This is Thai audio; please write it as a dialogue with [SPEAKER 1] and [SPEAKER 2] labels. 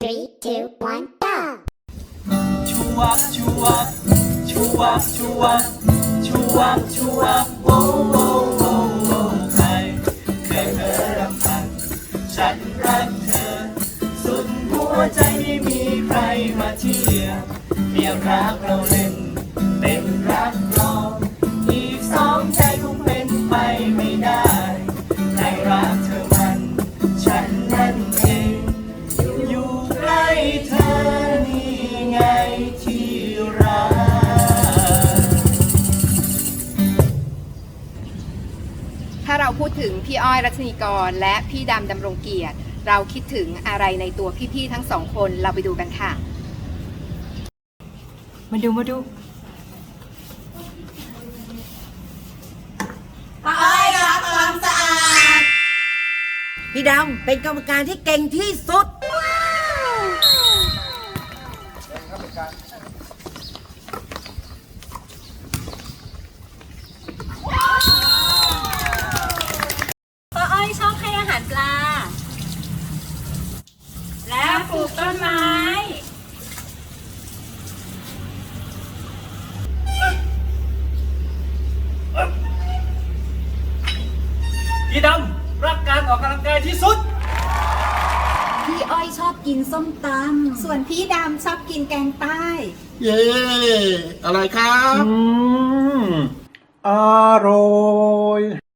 [SPEAKER 1] Three, two, one, go!
[SPEAKER 2] ชูวับชูวับชูวับชูวับชูวับชูวับโว้โว้โว้โว้ใครเคยเธอรำพันฉันรักเธอ สุดหัวใจไม่มีใครมาเทียบเพียรักเราเลย
[SPEAKER 3] ถ้าเราพูดถึงพี่อ้อยรัชนีกร และพี่ดำดำรงเกียรติ เราคิดถึงอะไรในตัวพี่ๆทั้งสองคนเราไปดูกันค่ะ มาดูมาดู
[SPEAKER 4] พี่ดำเป็นกรรมการที่เก่งที่สุด
[SPEAKER 5] ป้าอ้อยชอบให้อาหารปลา แล้วปลูกต้นไม้
[SPEAKER 2] พี่ดำรักการออกกำลังกายที่สุด
[SPEAKER 5] พี่อ้อยชอบกินส้มตำ ส่วนพี่ดำชอบกินแกงใต้
[SPEAKER 6] เย้ อะไรครับ
[SPEAKER 7] อืม อร่อย